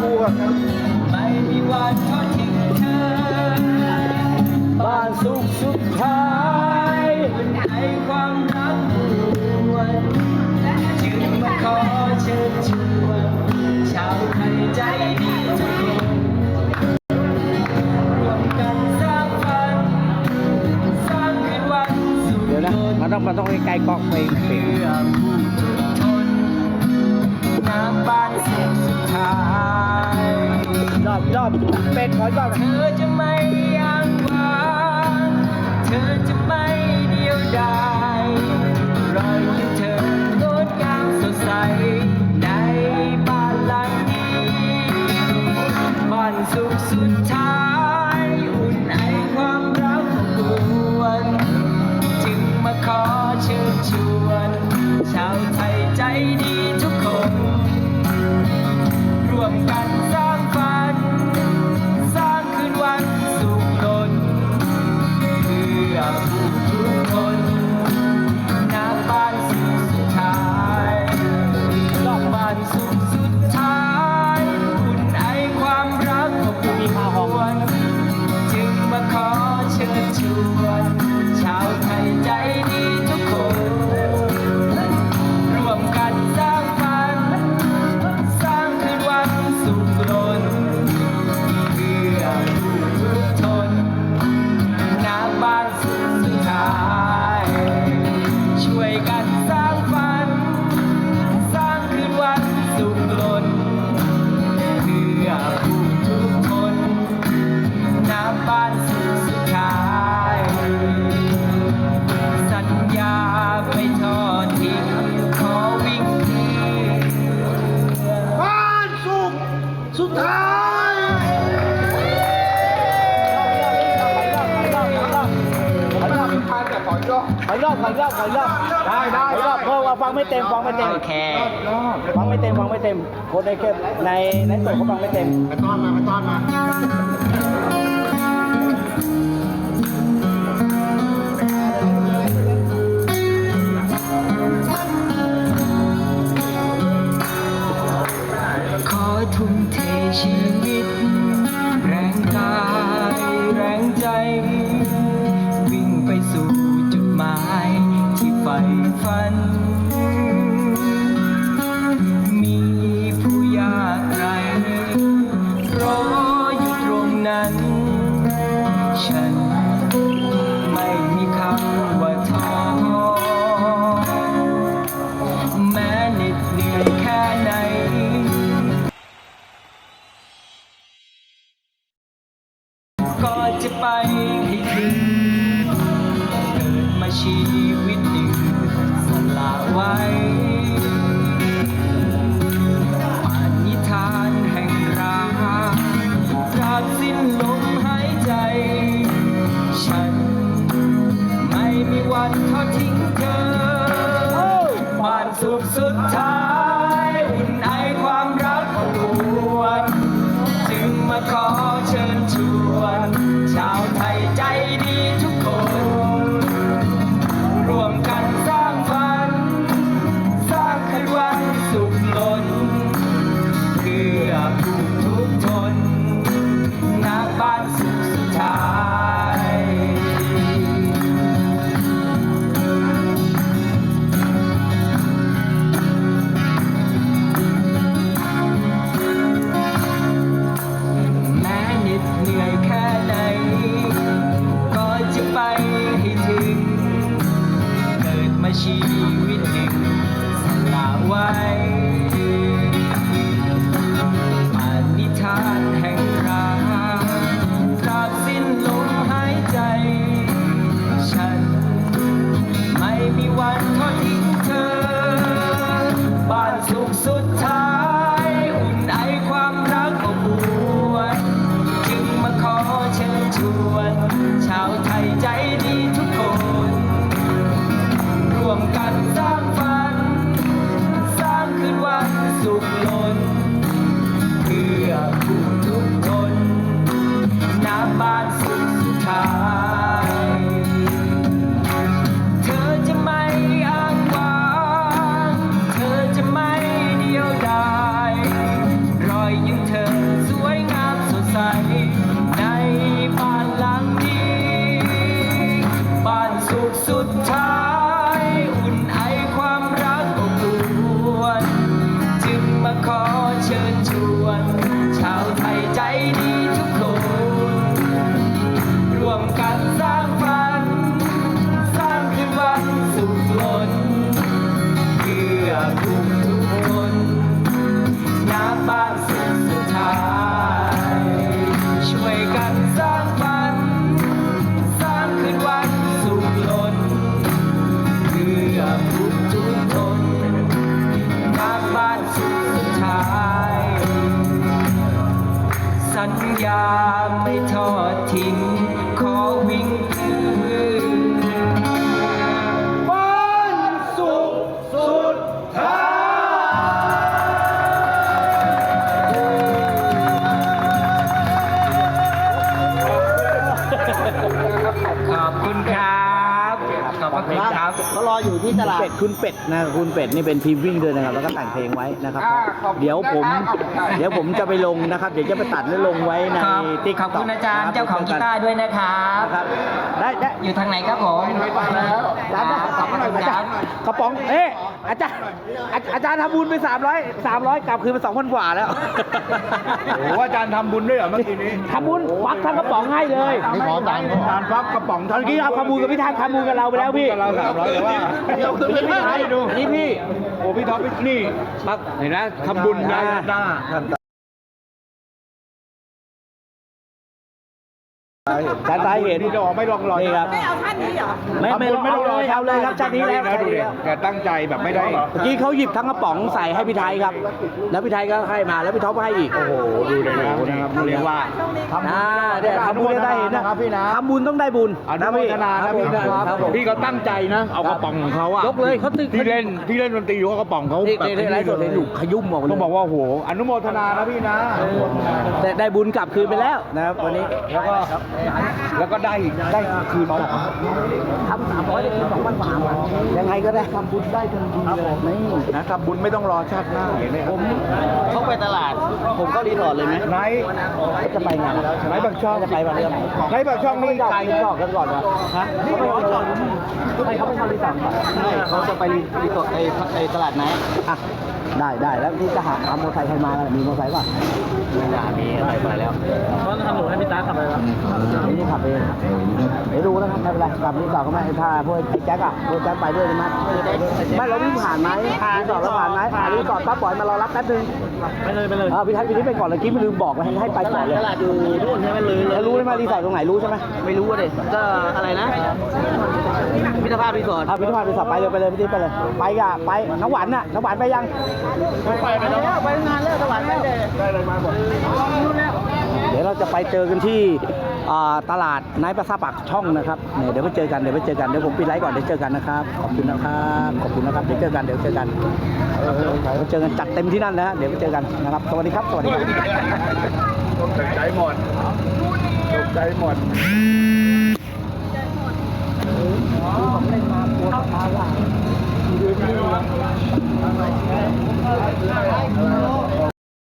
คู่ครับไม่มีวันทอดทิ้งเธอ บ้านสุขสุดท้ายในความรักล้วนจึงมาขอเชิญชวนชาวไทยใจดีทุกคนมันต้องมันต้องใกล้กล้องไปเพื่อผู้ทนน้ำบ้านเสียงสุดท้าย อบ เป็นขออีอบเธอจะไม่ยัางว้างเธอจะไม่เดียวดายรอยยิ้มเธอลดงามสดใส ในบ้านหลังนี้บ้านสุขสุดท้าย to my ขอยรอบขอยรอบได้ได้ขอรอบเพิ่มเอาฟังไม่เต็มฟังไม่เต็มโอเคฟังไม่เต็มฟังไม่เต็มโค้ดในเก็บในในตัวเขาฟังไม่เต็มไปต้อนมาไปต้อนมา เชิญชวนชาวไทยใจดีทุกคนร่วมกันสร้างฝัน สร้างให้วันสุขล้นเพื่อผู้ทุกทนนักบ้านสุขสุดาย 心。าไม่ทอดทิ้งขอวิ่ง ตลาด เป็ดคุณเป็ดนะคุณเป็ดนี่เป็นทีมวิ่งด้วยนะครับ แล้วก็แต่งเพลงไว้นะครับ อ่าขอบคุณเดี๋ยวผม นะครับขอบคุณครับ เดี๋ยวผมจะไปลงนะครับ เดี๋ยวจะไปตัดแล้วลงไว้ในครับติ๊กขอบคุณอาจารย์เจ้าของกีตาร์ด้วยนะครับ ครับ ได้ได้อยู่ทางไหนครับผมอาจารย์ขอบคุณอาคจารัรบย์กระป๋อง เอ๊ะ อาจารย์อาอาจารย์ทำบุญไป 300 300 กลับคืนมา2,000กว่าแล้วโอ้โหอาจารย์ทำบุญด้วยเหรอเมื่อกี้นี้ทำบุญควักทั้งกระป๋องให้เลยนี่ขอตังค์อาจารย์ฟักกระป๋องตอนกี้เอาขมูลกับพี่ทางขมูลกับเราไปแล้วพี่เราสามร้อยแต่ว่าเดี๋ยวคืนไม่ได้ดูนี่พี่โอ้พี่ท็อปนี่ปักเห็นนะทำบุญได้หน้า สายสาเหตุที่จะออกไม่ลองรอยนี่ครับ ไม่เอาท่านนี้เหรอ ไม่ไม่ทำบุญเอาเลยเอาเลยครับชาตินี้แล้วดูดิแกตั้งใจแบบไม่ได้ เมื่อกี้เขาหยิบทั้งกระป๋องใส่ให้พี่ไทยครับ แล้วพี่ไทยก็ให้มาแล้วพี่ท็อปก็ให้อีก โอ้โหดูเลยนะครับเรียกว่าทำบุญอ่าเนี่ยทำบุญได้เห็นนะครับพี่นะทำบุญต้องได้บุญอนุโมทนานะพี่ครับผมพี่เขาตั้งใจนะ เอากระป๋องของเขาอะยกเลยเขาตึกที่เล่นที่เล่นดนตรีอยู่เขากระป๋องเขานี่แบบนี่นี่ไลฟ์สดเห็นอยู่ขยุ่มออกมาเลยต้องบอกว่าโอ้โหอนุโมทนานะพี่นะ แต่ได้บุญกลับคืนไปแล้วนะครับวันนี้แล้วก็แล้วก็ได้ได้คืนมาทำสามร้อยได้คืนสองพันสามยังไงก็ได้ทำบุญได้ทันทีเลยนี่นะทำบุญไม่ต้องรอชาติหน้าเนี่ยผมเขาไปตลาด ผมก็รีสอร์ทเลยไหมไหนจะไปงานไหนบางช่องจะไปวันเรื่องไหนบางช่องนี่ไกไกลลก่อนกันก่อนวะฮะเขาไปรีสอร์ทให้เขาไปทำรีสอร์ทก่อนใช่เขาจะไปรีสอร์ทไอ้ไอ้ตลาดไหนอะได้ได้แล้วที่จะหาเอามอเตอร์ไซค์ใครมากันมีมอเตอร์ไซค์ป่ะไม่น่ามีอะไรไปแล้วเขาทำหนูให้พี่ตาขับไปแล้วนี่ขับเองเดี๋ยวดูนะครับไม่เป็นไรขับรีสอร์ทก็ไม่ถ้าพวกไอ้แจ็คอะพวกแจ็คไปด้วยใช่ไหมไม่เราวิ่งผ่านไหมรีสอร์ทเราผ่านไหมผ่านรีสอร์ทปั๊บปล่อยมารอรับแป๊บนึงไปเลยไปเลยเออพี่ทัศน์พี่นี่ไปก่อนเลยกี้ไม่ลืมบอกให้ให้ไปก่อนเลยตลาดอยู่นู่นใช่ไหมลืมแล้วรู้ไหมรีสอร์ทตรงไหนรู้ใช่ไหมไม่รู้เลยก็อะไรนะพิธภาพรีสอร์ทอะพิธภาพรีสอร์ทไปเลยไปเลยพี่ไปเลยไปกะไปน้ำหวานน่ะน้ำหวานไปยังไปไปแล้วไปงานแล้วน้ำหวานไปเลยได้เลยมาหมด เดี๋ยวเราจะไปเจอกันที่อ่าตลาดนายประสาปากช่องนะครับเนี่ยเดี๋ยวไปเจอกันเดี๋ยวไปเจอกันเดี๋ยวผมปิดไลฟ์ก่อนเดี๋ยวเจอกันนะครับขอบคุณนะครับขอบคุณนะครับเดี๋ยวเจอกันเดี๋ยวเจอกันเดี๋ยวเจอกันจัดเต็มที่นั่นนะฮะเดี๋ยวไปเจอกันนะครับสวัสดีครับสวัสดีครับตกใจหมดตกใจหมดเ